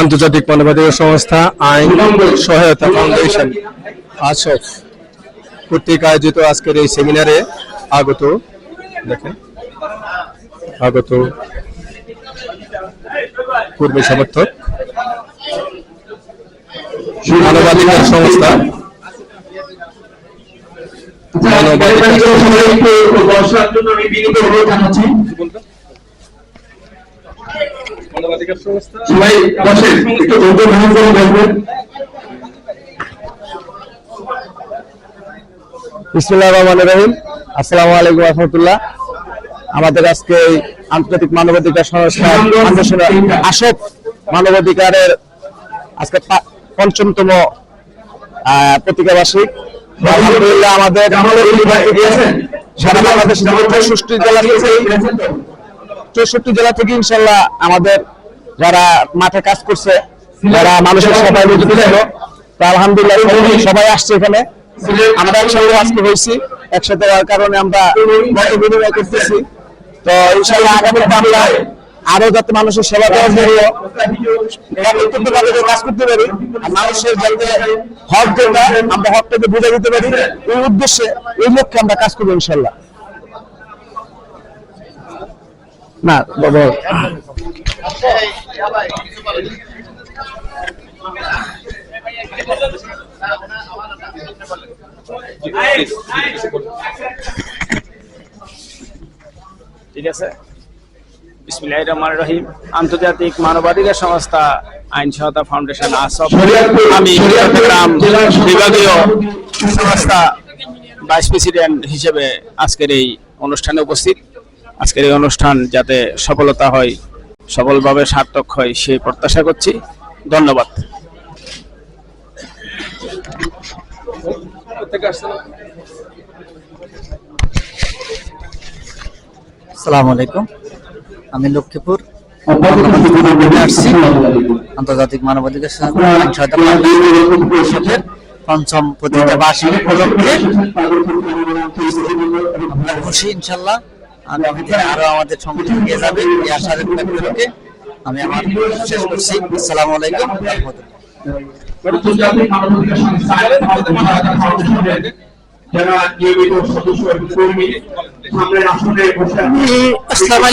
আন্তর্জাতিক মানবাধিকার সংস্থা আইন সহায়তা ফাউন্ডেশন আসফ কর্তৃক আয়োজিত আজকের এই সেমিনারে আগত দেখেন আগত কর্মী সমর্থক মানবাধিকার সংস্থা মানবাধিকার বসার জন্য আমি বিনীত অনুরোধ জানাচ্ছি মানবাধিকার সংস্থা সবাই বসেন একটু ধৈর্য ধারণ করে বসবেন বিসমুল্লাহ রহমান রহিম। আসসালামু আলাইকুম রহমতুল্লাহ। আমাদের আজকে আন্তর্জাতিক মানবাধিকার সংস্থা আসব মানবাধিকারের আজকে পঞ্চমতম আহ, পত্রিকা বার্ষিক আলহামদুলিল্লাহ আমাদের সারা বাংলাদেশ চৌষট্টি জেলা চৌষট্টি জেলা থেকে ইনশাল্লাহ আমাদের যারা মাঠে কাজ করছে, যারা মানুষের সবাই নিয়োজিত ছিল আলহামদুলিল্লাহ সবাই- আসছে এখানে। আমরা একসঙ্গে আজকে হয়েছি। একসাথে হওয়ার কারণে আমরা মত বিনিময় করতেছি। তো ইনশাল্লাহ আগামীতে আমরা আরও যাতে মানুষের সেবা দেওয়ার জন্য কাজ করতে পারি মানুষের যাতে হক যেটা, আমরা হকটাকে বুঝে দিতে পারি, এই উদ্দেশ্যে, এই লক্ষ্যে আমরা কাজ করব ইনশাল্লাহ। না বাবা ঠিক আছে? বিসমিল্লাহির রহমানির রহিম। আন্তর্জাতিক মানবাধিকার সংস্থা আইন সহায়তা ফাউন্ডেশন আসব আমি চট্টগ্রাম বিভাগীয় সংস্থা ভাইস প্রেসিডেন্ট হিসেবে আজকের এই অনুষ্ঠানে উপস্থিত। আজকের এই অনুষ্ঠান যাতে সফলতা হয়, সফলভাবে সার্থক হয়, সেই প্রত্যাশা করছি। ধন্যবাদ। আসসালামু আলাইকুম। আমি লক্ষ্মীপুর। আন্তর্জাতিক মানবাধিকার পঞ্চম প্রতিষ্ঠা বার্ষিক উপলক্ষে। খুশি, ইনশাল্লাহ। আগামী দিনে আরও আমাদের সংগঠন এগিয়ে যাবে এই আশা ব্যক্ত আমি আমার শেষ করছি। আসসালামু আলাইকুম। আসসালামু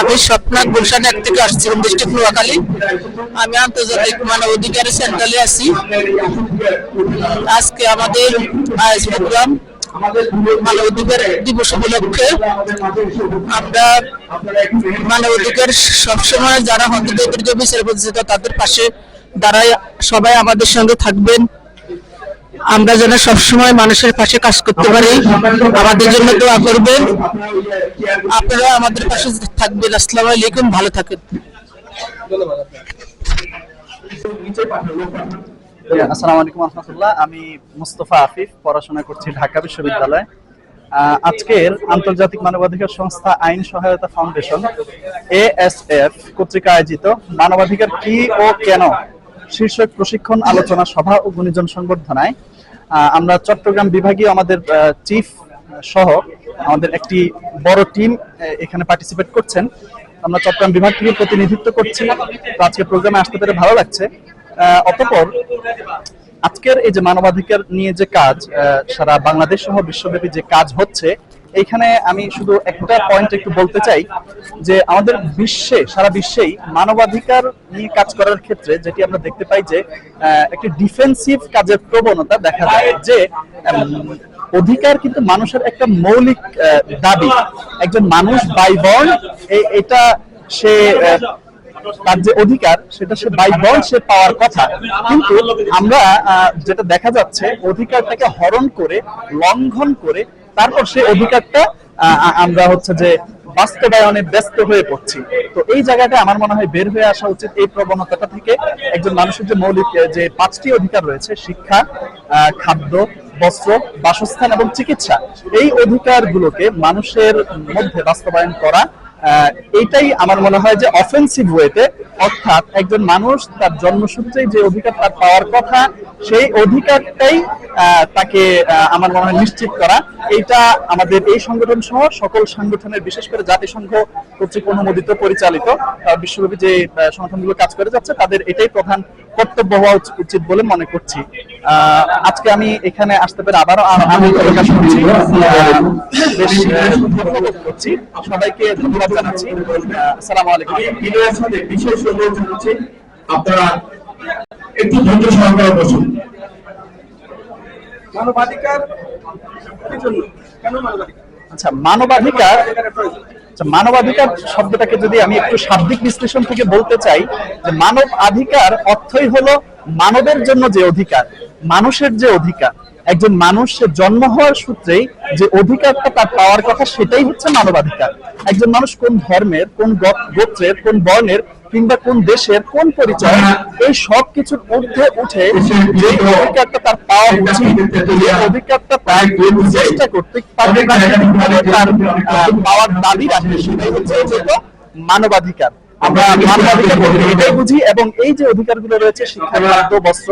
আমি স্বপ্নাথ গুলশান এক থেকে আসছি ডিস্ট্রিক্ট নোয়াখালী। আমি আন্তর্জাতিক মানব অধিকারের সেন্ট্রালে আছি। আজকে আমাদের প্রোগ্রাম মানব অধিকার দিবস উপলক্ষে আমরা মানব অধিকার সবসময় যারা হন্তদরিদ্র বিচার প্রতিষ্ঠিত তাদের পাশে দাঁড়ায় সবাই আমাদের সঙ্গে থাকবেন। আমরা যেন সবসময় মানুষের পাশে কাজ করতে পারি। আমাদের জন্য দোয়া করবেন। আপনারা আমাদের পাশে থাকবেন। আসসালামু আলাইকুম। ভালো থাকেন। আসসালামু আলাইকুম রহমতুল্লাহ। আমি মুস্তফা আফিফ, পড়াশোনা করছি ঢাকা বিশ্ববিদ্যালয়। আজকের আন্তর্জাতিক মানবাধিকার সংস্থা আইন সহায়তা ফাউন্ডেশন, এএসএফ, কর্তৃক আয়োজিত মানবাধিকার কি ও কেন শীর্ষক প্রশিক্ষণ আলোচনা সভা ও গুণীজন সংবর্ধনায় আমরা চট্টগ্রাম বিভাগীয় আমাদের চিফ সহ আমাদের একটি বড় টিম এখানে পার্টিসিপেট করছেন। আমরা চট্টগ্রাম বিভাগ থেকে প্রতিনিধিত্ব করছি। তো আজকে প্রোগ্রামে আসতে পেরে ভালো লাগছে। অতঃপর আজকের এই যে মানবাধিকার নিয়ে যে কাজ সারা বাংলাদেশ সহ বিশ্বব্যাপী যে কাজ হচ্ছে, এইখানে আমি শুধু একটা পয়েন্ট একটু বলতে চাই যে আমাদের বিশ্বে, সারা বিশ্বেই মানবাধিকার নিয়ে কাজ করার ক্ষেত্রে যেটি আমরা দেখতে পাই যে একটি ডিফেন্সিভ কাজের প্রবণতা দেখা যায় যে অধিকার কিন্তু মানুষের একটা মৌলিক দাবি। একজন মানুষ বাই বর্ণ এটা সে তার যে অধিকার, সেটা সে বাই বন্ড সে পাওয়ার কথা। কিন্তু আমরা যেটা দেখা যাচ্ছে, অধিকারটাকে হরণ করে, লঙ্ঘন করে, তারপর সে অধিকারটা আমরা হচ্ছে যে বাস্তবায়নে ব্যস্ত হয়ে পড়ছি। তো এই জায়গাটা আমার মনে হয় বের হয়ে আসা উচিত এই প্রবণতাটা থেকে। একজন মানুষের যে মৌলিক যে পাঁচটি অধিকার রয়েছে, শিক্ষা খাদ্য, বস্ত্র, বাসস্থান এবং চিকিৎসা, এই অধিকারগুলোকে মানুষের মধ্যে বাস্তবায়ন করা আহ, এইটাই আমার মনে হয় যে অফেন্সিভ ওয়েতে অর্থাৎ একজন মানুষ তার জন্মসূত্রে যে অধিকার তার পাওয়ার কথা, সেই অধিকারটাই তাকে আমার মনে নিশ্চিত করা। এইটা আমাদের এই সংগঠন সহ সকল সংগঠনের, বিশেষ করে জাতিসংঘ কর্তৃক অনুমোদিত, পরিচালিত বিশ্বব্যাপী যে সংগঠনগুলো কাজ করে যাচ্ছে, তাদের এটাই প্রধান কর্তব্য হওয়া উচিত বলে মনে করছি। আজকে আমি এখানে আসতে পেরে আবারও আ- আনন্দ প্রকাশ করছি। সবাইকে ধন্যবাদ জানাচ্ছি। আসসালামু আলাইকুম। আমি বিনয়ের সাথে বিশেষ অনুরোধ জানাচ্ছি আপনারা একটু ধৈর্য সহকারে বসুন। মানবাধিকার আচ্ছা মানবাধিকার আচ্ছা, মানবাধিকার শব্দটাকে যদি আমি একটু শাব্দিক বিশ্লেষণ থেকে বলতে চাই যে মানব অধিকার অর্থই হলো মানবের জন্য যে অধিকার মানুষের যে অধিকার। একজন মানুষ জন্ম হওয়ার সূত্রে যে অধিকারটা তার পাওয়ার কথা সেটাই হচ্ছে মানবাধিকার। একজন মানুষ কোন ধর্মের কোন গোত্রের কোন বর্ণের কিংবা কোন দেশের কোন পরিচয় এই সব কিছুর ঊর্ধ্বে উঠে যে অধিকারটা তার পাওয়া উচিত যে অধিকারটা তার চেষ্টা করতে তার পাওয়ার দাবি রাখে সেটাই হচ্ছে মানবাধিকার। আমরা মানবাধিকার এটাই বুঝি এবং এই যে অধিকারগুলো রয়েছে শিক্ষা খাদ্য বস্ত্র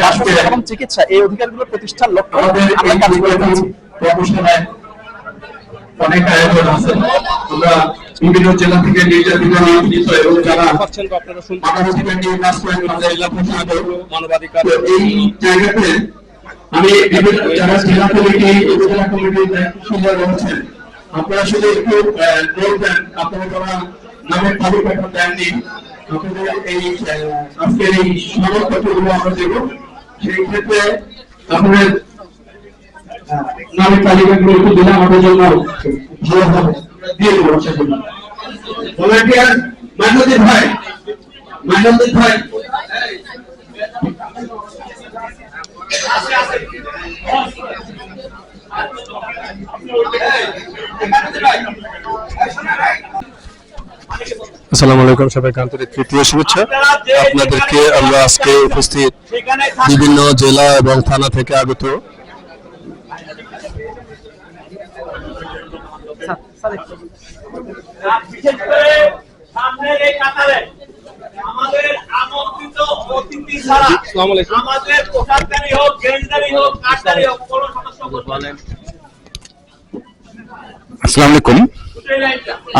বাসস্থান এবং চিকিৎসা এই অধিকারগুলো প্রতিষ্ঠার লক্ষ্যে আমরা কাজ করে যাচ্ছি। অনেক আয়োজন আছে। বিভিন্ন জেলা থেকে নির্যাতিত নিয়োজিত এবং যারা আপনারা মানবাধিকার নিয়ে কাজ করেন আমাদের জেলা প্রশাসক মানবাধিকার এই জায়গাতে আমি যারা জেলা কমিটি উপজেলা কমিটির দায়িত্বশীল রয়েছেন আপনারা শুধু একটু দেন আপনারা যারা নামের তালিকাটা দেননি আপনাদের এই আজকের এই সনদপত্রগুলো আমরা দেব। সেই ক্ষেত্রে আপনাদের নামের তালিকাগুলো একটু দিলে আমাদের জন্য ভালো হবে। দিয়ে আলাইকুম সবাইকে আন্তরিক তৃতীয় শুভেচ্ছা। আপনাদেরকে আমরা আজকে উপস্থিত বিভিন্ন জেলা এবং থানা থেকে আগত বিশেষ করে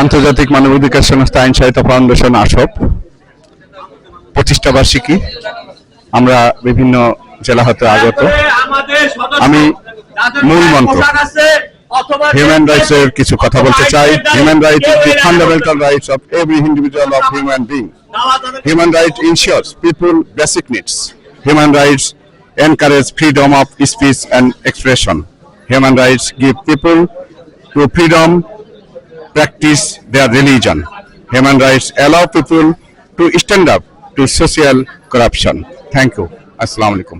আন্তর্জাতিক মানবাধিকার সংস্থা আইন সহায়তা ফাউন্ডেশন আসপ। প্রতিষ্ঠা বার্ষিকী। আমরা বিভিন্ন জেলা হতে আগত। আমি মূল মন্ত্র, হিউম্যান রাইটস এর কিছু কথা বলতে চাই human right is the fundamental rights of every individual of human being Human rights ensures people basic needs. Human rights encourage freedom of speech and expression. Human rights give people to freedom practice their religion. Human rights allow people to stand up to social corruption. Thank you. Assalamu alaikum.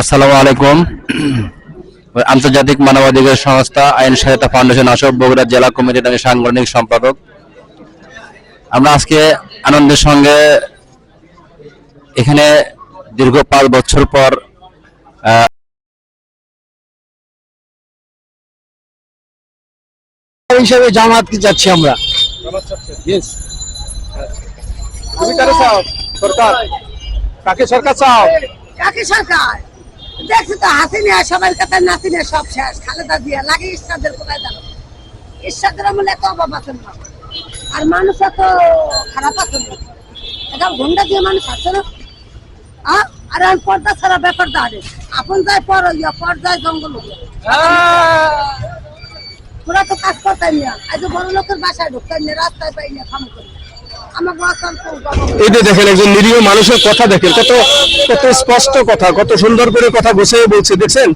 আসসালামু আলাইকুম। আন্তর্জাতিক মানবাধিকার সংস্থা আইন সহায়তা foundation আসব বগুড়া জেলা কমিটির আমি সাংগঠনিক সম্পাদক। আমরা আজকে আনন্দের সঙ্গে এখানে দীর্ঘ পাঁচ বছর পর আহ, হিসেবে জামাত যাচ্ছি। আমরা তুমি কারে চাও? সরকার। কাকে সরকার চাও? কাকে সরকার? দেখছি তো হাসিনা সবার কথা নাসিনা সব শেষ। খালেদা দিয়া লাগে ইস্টাদের কোথায় দাঁড়ো ইস্টাদের আমলে এত অভাব আছে না। আর মানুষ এত খারাপ আছে না। এটা ঘণ্টা দিয়ে মানুষ আছে না? আর এখন পর্দা ছাড়া ব্যাপার দাঁড়ে আপন যায় পর ইয়া পর যায় জঙ্গল তোরা তো কাজ করতাম না। আজ বড় লোকের বাসায় ঢুকতাম না রাস্তায় পাই না খাম করি এই যে দেখেন একজন নিরীহ মানুষের কথা দেখেন, কত কত স্পষ্ট কথা, কত সুন্দর করে কথা গুছিয়ে বলছে, দেখছেন?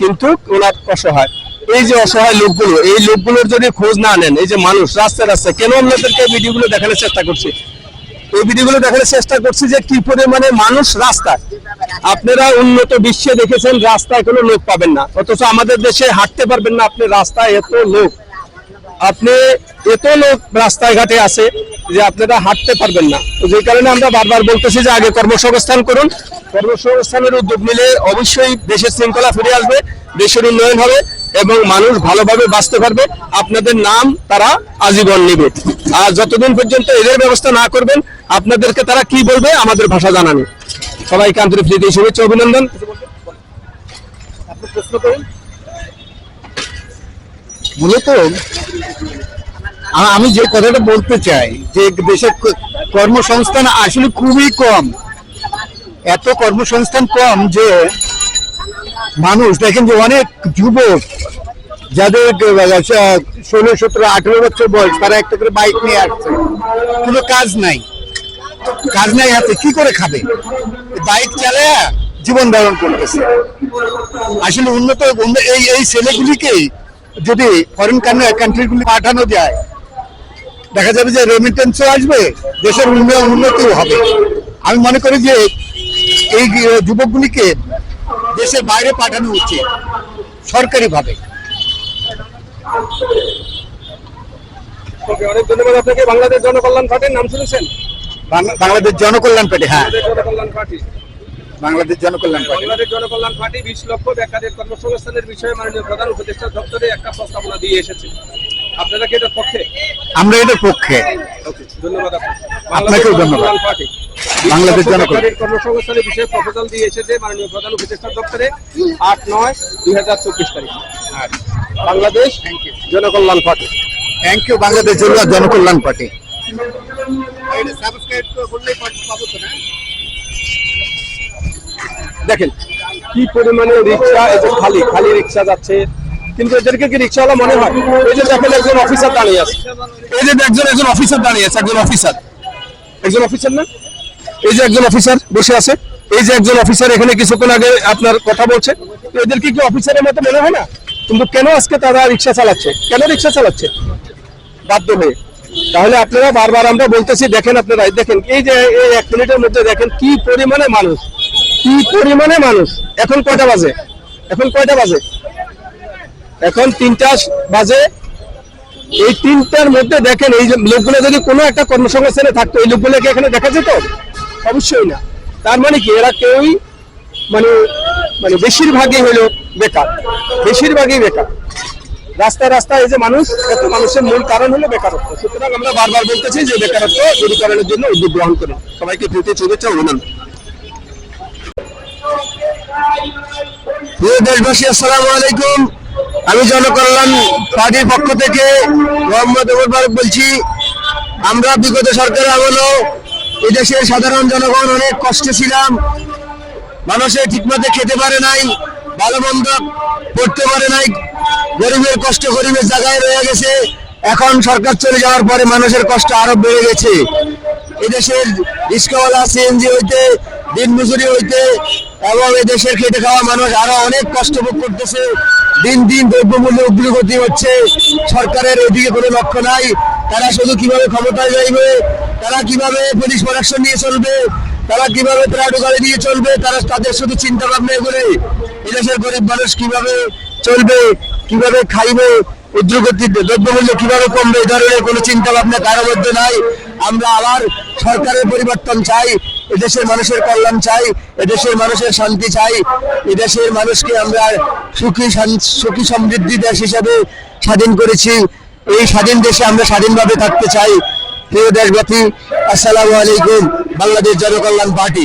কিন্তু ওনার অসহায়। এই যে অসহায় লোকগুলো, এই লোকগুলোর যদি খোঁজ না নেন, এই যে মানুষ রাস্তায় রাস্তায়, কেন আপনাদেরকে ভিডিওগুলো দেখানোর চেষ্টা করছি? এই ভিডিওগুলো দেখানোর চেষ্টা করছি যে কি পরিমাণে মানুষ রাস্তায়। আপনারা উন্নত বিশ্বে দেখেছেন, রাস্তায় কোনো লোক পাবেন না। অথচ আমাদের দেশে হাঁটতে পারবেন না আপনি, রাস্তায় এত লোক। আপনি এত লোক রাস্তায় ঘাটে আছে যে আপনারা হাঁটতে পারবেন না। যে কারণে আমরা বারবার বলতেছি যে আগে কর্মসংস্থান করুন। কর্মসংস্থানের উদ্যোগ নিলে অবশ্যই দেশের শৃঙ্খলা ফিরে আসবে, দেশের উন্নয়ন হবে এবং মানুষ ভালোভাবে বাঁচতে পারবে। আপনাদের নাম তারা আজীবন নেবে। আর যতদিন পর্যন্ত এদের ব্যবস্থা না করবেন, আপনাদেরকে তারা কি বলবে আমাদের ভাষা জানানি। সবাইকে আন্তরিক শুভেচ্ছা, অভিনন্দন। প্রশ্ন করুন। মূলত আমি যে কথাটা বলতে চাই, যে দেশের কর্মসংস্থান আসলে খুবই কম। এত কর্মসংস্থান কম যে মানুষ, দেখেন যে অনেক যুবক, যাদের ষোলো, সতেরো, আঠেরো বছর বয়স, তারা একটা করে বাইক নিয়ে আসছে। কোনো কাজ নাই। কাজ নাই হাতে, কি করে খাবে? বাইক চালায় জীবন ধারণ করতেছে। আসলে উন্নত উন্ন- এই এই ছেলেগুলিকে যদি ফরেন কান্ট্রিগুলি পাঠানো যায় দেখা যাবে যে রেমিটেন্সও আসবে দেশের উন্নয়ন উন্নতিও হবে। আমি মনে করি যে এই যুবকগুলিকে দেশের বাইরে পাঠানো উচিত সরকারিভাবে। ওকে, অনেক ধন্যবাদ আপনাকে। বাংলাদেশ জনকল্যাণ পার্টির নাম শুনেছেন? বাংলাদেশ জনকল্যাণ পার্টি হ্যাঁ। Janakalyan party. Bangladesh Janakalyan party. Bangladesh Janakalyan party বিশ লক্ষ বেকারের কর্মসংস্থানের বিষয়ে মাননীয় প্রধান উপদেষ্টা দপ্তরে একটা প্রস্তাবনা দিয়ে এসেছে। আপনারা কি এটার পক্ষে? আমরা এটার পক্ষে। ধন্যবাদ আপনাকে। আপনাকেও ধন্যবাদ। পার্টি। বাংলাদেশ জনকল্যাণ। কর্মসংস্থানের বিষয়ে প্রপোজাল দিয়ে এসেছে মাননীয় প্রধান উপদেষ্টা দপ্তরে আট নয় দুই হাজার চব্বিশ তারিখ। Bangladesh Janakalyan party. Thank you Bangladesh Jana- Janakalyan party. দেখেন, কি পরিমাণে রিক্সা যে খালি খালি রিক্সা যাচ্ছে। কিন্তু এদেরকে কি রিক্সাওয়ালা মনে হয়? এই যে দেখেন একজন অফিসার দাঁড়িয়ে আছে। এই যে একজন একজন অফিসার দাঁড়িয়ে আছে, একজন অফিসার। একজন অফিসার না? এই যে একজন অফিসার বসে আছে। এই যে একজন অফিসার এখানে কিছুক্ষণ আগে আপনার কথা বলছে। এদেরকে কি অফিসারের মতো মনে হয় না? কিন্তু কেন আজকে তারা রিক্সা চালাচ্ছে? কেন রিক্সা চালাচ্ছে? বাধ্য হয়ে। তাহলে আপনারা বারবার আমরা বলতেছি, দেখেন আপনারা দেখেন, এই যে এই এক মিনিটের মধ্যে দেখেন কি পরিমাণে মানুষ। কি পরিমাণে মানুষ? এখন কয়টা বাজে? এখন কয়টা বাজে? এখন তিনটা বাজে। এই তিনটার মধ্যে দেখেন, এই লোকগুলো যদি কোনো একটা কর্মসংস্থানে থাকতো, এই লোকগুলোকে এখানে দেখা যেত? অবশ্যই না। তার মানে কি, এরা কেউই মানে মানে বেশিরভাগই হলো বেকার। বেশিরভাগই বেকার। রাস্তায় রাস্তায় এই যে মানুষ, এত মানুষের মূল কারণ হলো বেকারত্ব। সুতরাং আমরা বারবার বলতেছি যে বেকারত্ব দূরীকরণের জন্য উদ্যোগ গ্রহণ করুন। সবাইকে প্রীতি, শুভেচ্ছা, অভিনন্দন। দেশবাসী, আসসালামু আলাইকুম। আমি জনকল্যাণ পার্টির পক্ষ থেকে মোহাম্মদ ওমর ফারুক বলছি। আমরা বিগত সরকারের আমলেও এদেশের সাধারণ জনগণ অনেক কষ্টে ছিলাম। মানুষের ঠিকমতো খেতে পারে নাই, ভালো মন্দ পড়তে পারে নাই, গরিবের কষ্ট গরিবের জায়গায় রয়ে গেছে। এখন সরকার চলে যাওয়ার পরে মানুষের কষ্ট আরও বেড়ে গেছে। এদেশের রিক্সাওয়ালা সিএনজি হইতে দিন মজুরি হইতে এবং এদেশের খেটে খাওয়া মানুষ আরও অনেক কষ্ট ভোগ করতেছে। দিন দিন দ্রব্যমূল্য উগ্রগতি হচ্ছে। সরকারের এদিকে কোনো লক্ষ্য নাই। তারা শুধু কীভাবে ক্ষমতায় যাইবে, তারা কীভাবে পুলিশ প্রোডাকশন নিয়ে চলবে, তারা কীভাবে গাড়ি নিয়ে চলবে, তারা তাদের শুধু চিন্তা ভাবনা করে এদেশের গরিব মানুষ কীভাবে চলবে, কীভাবে খাইবে উদ্রগতি দ্রব্যমূল্য কীভাবে কমবে, এই ধরনের কোনো চিন্তা ভাবনা কারোর মধ্যে নাই। আমরা আবার সরকারের পরিবর্তন চাই। এদেশের মানুষের কল্যাণ চাই, এদেশের মানুষের শান্তি চাই, এদেশের মানুষকে আমরা সুখী সুখী সমৃদ্ধি দেশ হিসাবে স্বাধীন করেছি। এই স্বাধীন দেশে আমরা স্বাধীনভাবে থাকতে চাই। প্রিয় দেশব্যাপী আসসালামু আলাইকুম। বাংলাদেশ জনকল্যাণ পার্টি।